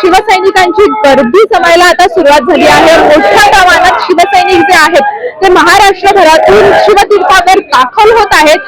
शिवसैनिकांची गर्दी जमायला आता सुरुवात झाली आहे. मोठ्या प्रमाणात शिवसैनिक जे आहेत ते महाराष्ट्रभरातून शिवतीर्थावर दाखल होत आहेत.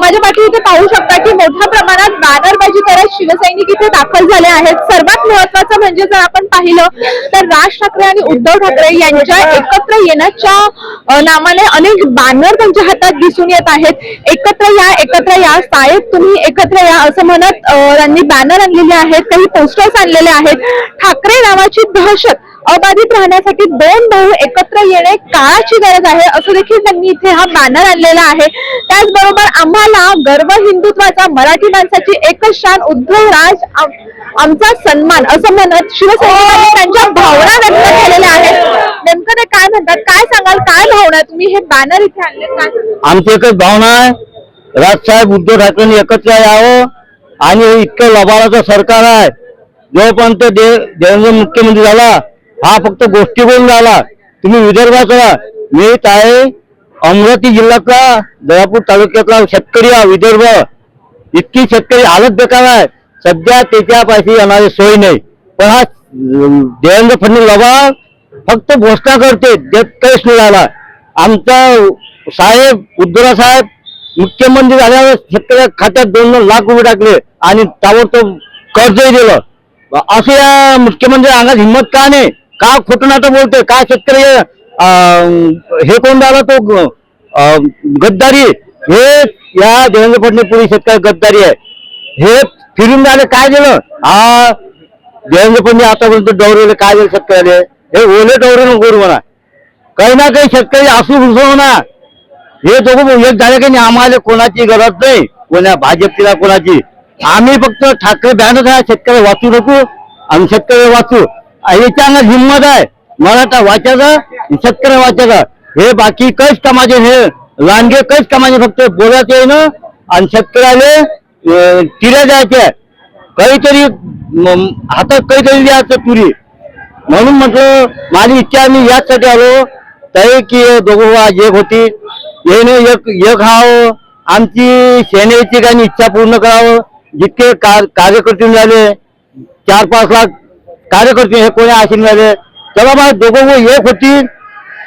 माझ्या पाठी इथे पाहू शकता की मोठ्या प्रमाणात बॅनरबाजी करत शिवसैनिक इथे दाखल झाले आहेत. सर्वात महत्वाचं म्हणजे जर आपण पाहिलं तर राज ठाकरे आणि उद्धव ठाकरे यांच्या एकत्र येण्याच्या नामाने अनेक बॅनर त्यांच्या हातात दिसून येत आहेत. एकत्र या एकत्र या साहेब तुम्ही एकत्र या असं म्हणत त्यांनी बॅनर आणलेले आहेत काही पोस्टर्स आणलेले आहेत. ठाकरे नावाची दहशत अबाधित राहण्यासाठी दोन भाऊ एकत्र येणे काळाची गरज आहे असं देखील त्यांनी इथे हा बॅनर आणलेला आहे. त्याचबरोबर आम्हाला गर्व हिंदुत्वाचा मराठी माणसाची एकच शान उद्धव राज आमचा सन्मान असं म्हणत शिवसैनिकांनी त्यांच्या भावना व्यक्त केलेल्या आहेत. नेमकं ते काय म्हणतात काय सांगाल काय भावना तुम्ही हे बॅनर इथे आणले काय आमची एकच भावना आहे राजसाहेब उद्धव ठाकरेंनी एकत्र यावं आणि इतकं लबाडाचं सरकार आहे. जोपर्यंत दे देवेंद्र मुख्यमंत्री झाला हा फक्त गोष्टी बोलून झाला तुम्ही विदर्भाचा मी आहे अमरावती जिल्ह्यातला दयापूर तालुक्यातला शेतकरी हा विदर्भ. इतकी शेतकरी हालत बेकार आहे. सध्या त्याच्यापाशी येणारी सोय नाही. पण हा देवेंद्र फडणवीस बाबा फक्त घोषणा करते देत काहीच नाही झाला आमचा साहेब उद्धवराव साहेब मुख्यमंत्री झाल्यावर शेतकऱ्या खात्यात दोन दोन लाख रुपये टाकले आणि ताबडतोब कर्जही दिलं. असं या मुख्यमंत्री अंगात हिंमत का नाही? का खोटं नाटक बोलतोय? का शेतकरी हे कोण झाला तो गद्दारी? हे या देवेंद्र फडणवीस पुढे शेतकरी गद्दारी आहे. हे फिरून झाले काय दिलं हा देवेंद्र फडणवीस आतापर्यंत डवरेले काय दिलं शेतकऱ्याला? हे ओले डवरे करू म्हणा. काही ना काही शेतकरी असू घुसव ना हे दोघं एक झाले की नाही? आम्हाला कोणाची गरज नाही. कोणा भाजपची कोणाची. आम्ही फक्त ठाकरे बॅनच आहे शेतकरी वाचू नको आणि शेतकरी वाचू. याच्यानं हिंमत आहे. मराठा वाचायचा शेतकरी वाचायचा हे बाकी कैच कामाचे हे लांडगे कैच कामाचे फक्त बोलायचे आहे ना आणि शेतकऱ्याला अं, तिऱ्या द्यायच्या काहीतरी हातात काहीतरी द्यायचं तुरी. म्हणून म्हटलं माझी इच्छा मी याचसाठी आलो. तरी की दोघं आज एक होती. येणे एक एक हाव. आमची सेनेची काही इच्छा पूर्ण करावं. जितके कार- कार्यकर्ते झाले चार पाच लाख कार्यकर्ते हे कोणी आशीन झाले तेव्हा बा दोघं एक होती.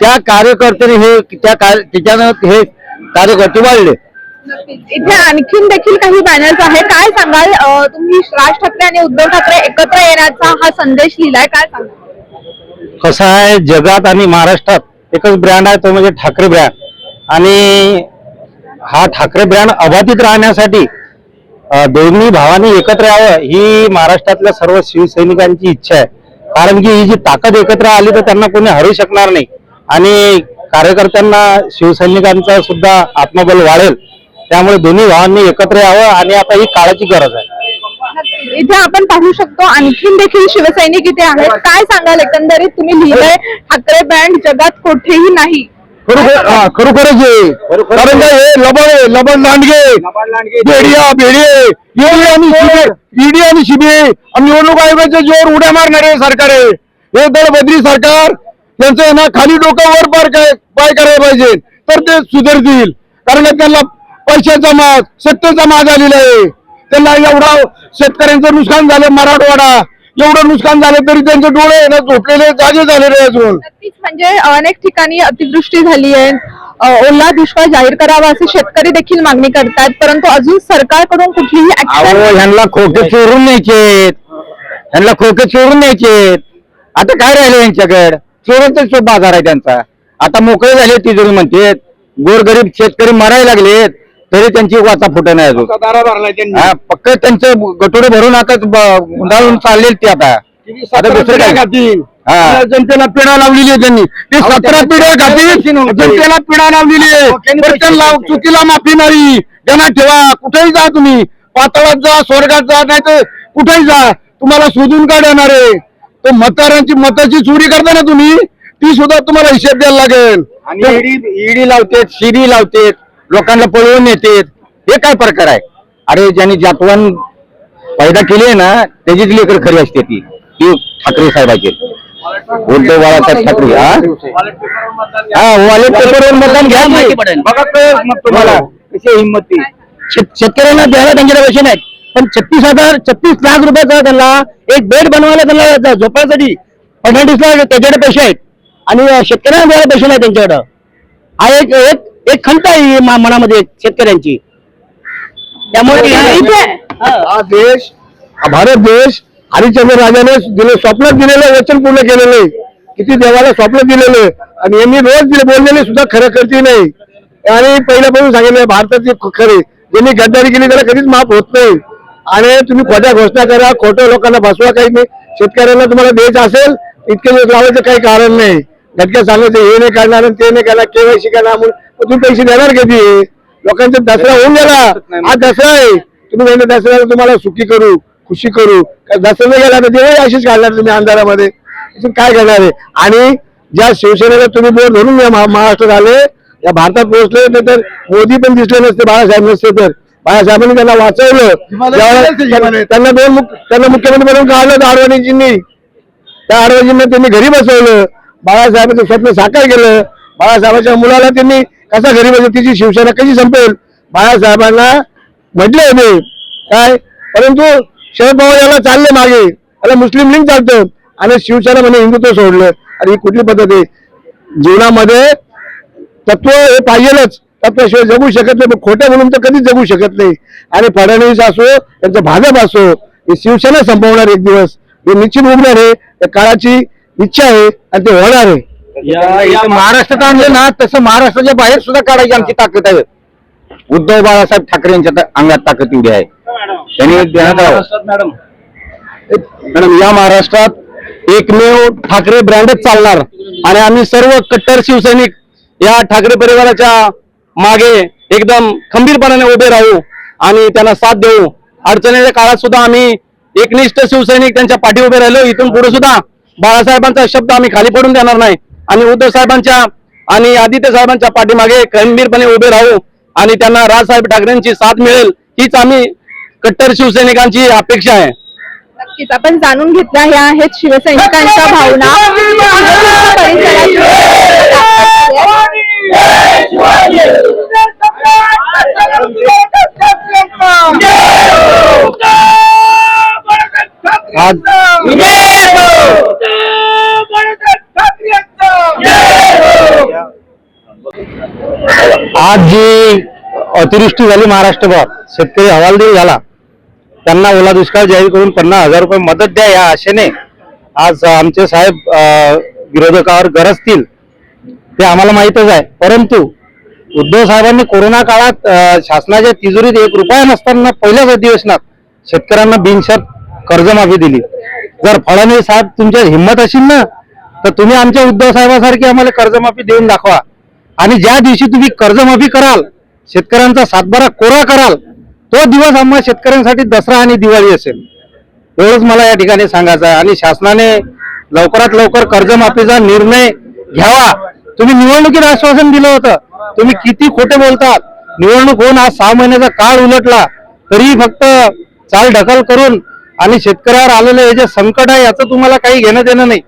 त्या कार्यकर्त्याने हे त्या कार्य- त्याच्यानं हे कार्यकर्ते वाढले. इथे आणखीन देखील काही बॅनर्स आहे काय सांगाल? तुम्ही राज ठाकरे आणि उद्धव ठाकरे एकत्र येण्याचा हा संदेश लिहिलाय काय सांगाल? कसं आहे जगात आणि महाराष्ट्रात एकच ब्रँड आहे तो म्हणजे ठाकरे ब्रँड आणि हा ठाकरे ब्रँड अबाधित राहण्यासाठी दोन्ही भावांनी एकत्र यावं ही महाराष्ट्रातल्या सर्व शिवसैनिकांची इच्छा आहे. कारण की ही जी ताकद एकत्र आली तर त्यांना कोणी हरू शकणार नाही. आणि कार्यकर्त्यांना शिवसैनिकांचा सुद्धा आत्मबल वाढेल. त्यामुळे दोन्ही भावांनी एकत्र यावं आणि आता ही काळाची गरज आहे. इथे आपण पाहू शकतो आणखीन देखील शिवसैनिक इथे आहेत. काय सांगाल? एकंदरीत तुम्ही लिहिलंय ठाकरे बँड जगात कुठेही नाही. खरोखर हा, खरोखरच आहे कारण काय हे लबड आहे लबड लांडगे. बेडिया बेडिये ईडी आणि शिबे ईडी आणि शिबे आणि निवडणूक आयोगाच्या जोर उड्या मारणारे सरकार आहे. हे दळबद्री सरकार त्यांचं आहे ना खाली डोकं वर पार काय पाय करायला पाहिजे. तर ते सुधारतील. कारण का त्यांना पैशाचा माज सत्तेचा माज आलेला आहे. त्यांना एवढा शेतकऱ्यांचं नुकसान झालं मराठवाडा. एवढं नुकसान झालं तरी त्यांचे डोळे आहे ना झोपलेले जागे झालेले अजून. नक्कीच म्हणजे अनेक ठिकाणी अतिवृष्टी झाली आहे. ओला दुष्काळ जाहीर करावा असे शेतकरी देखील मागणी करतात परंतु अजून सरकारकडून कुठलीही अहो ह्यांना खोके चोरून न्यायचेत ह्यांना खोके चोरून न्यायचेत आता काय राहिलं यांच्याकडे? चोरांचाच तो बाजार आहे त्यांचा. आता मोकळे झाले तिजोरी म्हणतेत. गोरगरीब शेतकरी मरायला लागलेत. तरी त्यांची वाचा फुटत नाही अजून. हा, पक्क त्यांचं गटोडे भरून आता गुंडाळून चालले ते आता. आता दुसरं काय? हा. जनतेला पिढा लावलेली आहे त्यांनी. ते सतरा पिढ्या खातील जनतेला पिढा लावलेली आहे. पण त्यांना चुकीला माफी नाही. त्यांना ठेवा. कुठेही जा तुम्ही. पातळात जा स्वर्गात जा नाही तर कुठेही जा. तुम्हाला शोधून का देणार आहे? तो मतदारांची मताची चोरी करता ना तुम्ही? ती सुद्धा तुम्हाला हिशेब द्यायला लागेल. आणि ईडी ईडी लावतेत शिडी लावतेत. लोकांना पळवून येतेत हे काय प्रकार आहे? अरे ज्यांनी जातवान पैदा केली आहे ना त्याचीच लेकर खरी असते ती ती ठाकरे साहेबाची. उद्धव बाळासाहेब ठाकरे हा? हा वाले पेपरवर मतदान घ्या की. बघा कळेल मग तुम्हाला कशी हिंमत ती? शेत- शेतकऱ्यांना द्यायला त्यांच्याकडे पैसे नाहीत. पण छत्तीस हजार छत्तीस लाख रुपयाचा त्यांना एक बेड बनवायला त्यांना झोपायसाठी फर्नांडिसला त्याच्याकडे पैसे आहेत. आणि शेतकऱ्यांना द्यायला पैसे नाही त्यांच्याकडं. हा एक एक एक खंत आहे मनामध्ये शेतकऱ्यांची. त्यामुळे हा देश भारत देश हरिश्चंद्र राजाने दिले स्वप्नात दिलेलं वचन पूर्ण केलेलं किती देवाला स्वप्न दिलेलं आणि यांनी रोज दिले बोललेले सुद्धा खरं करते नाही. आणि पहिल्यापासून सांगितलं भारताचे खरे ज्यांनी गद्दारी केली त्याला कधीच माफ होत नाही. आणि तुम्ही खोट्या घोषणा करा खोट्या लोकांना फसवा काही नाही. शेतकऱ्यांना तुम्हाला द्यायचं असेल इतके दिवस लावायचं काही कारण नाही. घटक्या सांगायचं हे नाही करणार ते नाही करणार केवायसी करणार म्हणून. तुम्ही पैसे देणार कधी? लोकांचा दसरा होऊन गेला. हा दसरा आहे. तुम्ही म्हणले दसऱ्याला तुम्हाला सुखी करू खुशी करू. दसरा नाही गेला तर तेव्हाही अशीच काढणार तुम्ही अंधारामध्ये. काय करणार आहे? आणि ज्या शिवसेनेला तुम्ही बोट धरून या महा- महाराष्ट्रात आले या भारतात पोहोचले नाही तर मोदी पण दिसले नसते बाळासाहेब नसते तर. बाळासाहेबांनी त्यांना वाचवलं. त्यांना दोन त्यांना मुख्यमंत्री म्हणून काढलं होतं अडवाणीजींनी त्या अडवाणींना त्यांनी घरी बसवलं. बाळासाहेबांचं स्वप्न साकार केलं बाळासाहेबांच्या मुलाला त्यांनी कसा घरी बसवलं तिची शिवसेना कशी संपेल? बाळासाहेबांना म्हटले होते. काय? परंतु शरद पवार याला चालले मागे. आता मुस्लिम लीग चालतं. आणि शिवसेना म्हणे हिंदुत्व सोडलं. आणि ही कुठली पद्धत आहे? जीवनामध्ये तत्व हे पाहिजेलच. तत्वाशिवाय जगू शकत नाही. पण खोटं म्हणून तर कधीच जगू शकत नाही. आणि फडणवीस असो त्यांचं भाजप असो हे शिवसेना संपवणार एक दिवस. हे निश्चित उभणार आहे त्या काळाची इच्छा आहे आणि ते होणार आहे. या या महाराष्ट्रात आणले ना तसं महाराष्ट्राच्या बाहेर सुद्धा काढायची आमची ताकद आहे. उद्धव बाळासाहेब ठाकरे यांच्या अंगात ताकद एवढी आहे. त्यांनी ध्यानात राहावं. मॅडम. या महाराष्ट्रात एकमेव ठाकरे ब्रँडच चालणार. आणि आम्ही सर्व कट्टर शिवसैनिक या ठाकरे परिवाराच्या मागे एकदम खंबीरपणाने उभे राहू आणि त्यांना साथ देऊ. अडचणीच्या काळात सुद्धा आम्ही एकनिष्ठ शिवसैनिक त्यांच्या पाठी उभे राहिलो. इथून पुढे सुद्धा बाळासाहेबांचा शब्द आम्ही खाली पडून देणार नाही. आणि उद्धव साहेबांच्या आणि आदित्य साहेबांच्या पाठीमागे खंबीरपणे उभे राहू आणि त्यांना राजसाहेब ठाकरेंची साथ मिळेल हीच आम्ही कट्टर शिवसैनिकांची अपेक्षा आहे. नक्कीच आपण जाणून घेतल्या ह्या आहेत शिवसैनिकांच्या भावना. आज आज जी अतिवृष्टी झाली महाराष्ट्रभर शेतकरी हवालदिल झाला. त्यांना ओला दुष्काळ जाहीर करून पन्नास हजार रुपये मदत द्या या आशेने आज आमचे साहेब अं, विरोधकावर गरजतील ते आम्हाला माहीतच आहे. परंतु उद्धव साहेबांनी कोरोना काळात शासनाच्या तिजोरीत एक रुपया नसताना पहिल्याच अधिवेशनात शेतकऱ्यांना बिनशर्त कर्जमाफी दिली. जर फडणवीस साहेब तुमच्या हिंमत असेल ना तर तुम्ही आमच्या उद्धव साहेबासारखी आम्हाला कर्जमाफी देऊन दाखवा. आणि ज्या दिवशी तुम्ही कर्जमाफी कराल शेतकऱ्यांचा सातबारा कोरा कराल तो दिवस आम्हा शेतकऱ्यांसाठी दसरा आणि दिवाळी असेल. एवढंच मला या ठिकाणी सांगायचं आहे. आणि शासनाने लवकरात लवकर कर्जमाफीचा निर्णय घ्यावा. तुम्ही निवडणुकीत आश्वासन दिलं होतं. तुम्ही किती खोटे बोलतात. निवडणूक होऊन आज सहा महिन्याचा काळ उलटला. तरी फक्त चाल ढकल करून आणि शेतकऱ्यावर आलेलं हे जे संकट आहे याचं तुम्हाला काही घेणं देणं नाही.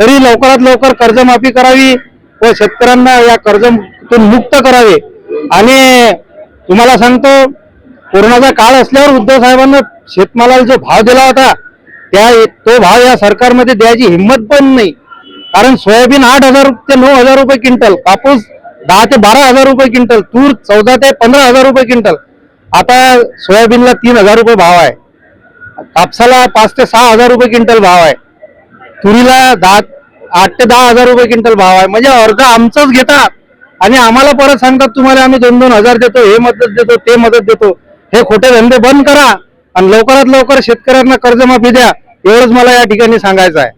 तरी लवकरात लवकर कर्जमाफी करावी. व शेतकऱ्यांना या कर्जातून मुक्त करावे. आणि तुम्हाला सांगतो कोरोनाचा काळ असल्यावर उद्धव साहेबांना शेतमालाला जो भाव दिला होता त्या तो भाव या सरकारमध्ये द्यायची हिंमत पण नाही. कारण सोयाबीन आठ हजार ते नऊ हजार रुपये क्विंटल कापूस दहा ते बारा हजार रुपये क्विंटल तूर चौदा ते पंधरा हजार रुपये क्विंटल. आता सोयाबीनला तीन हजार रुपये भाव आहे. कापसाला पाच ते सहा हजार रुपये क्विंटल भाव आहे. तुरीला दहा आठ ते दहा हजार रुपये क्विंटल भाव आहे. म्हणजे अर्ध आमचंच घेतात आणि आम्हाला परत सांगतात तुम्हाला आम्ही दोन दोन हजार देतो हे मदत देतो ते मदत देतो. हे खोटे धंदे बंद करा आणि लवकरात लवकर शेतकऱ्यांना कर्जमाफी द्या. एवढंच मला या ठिकाणी सांगायचं आहे.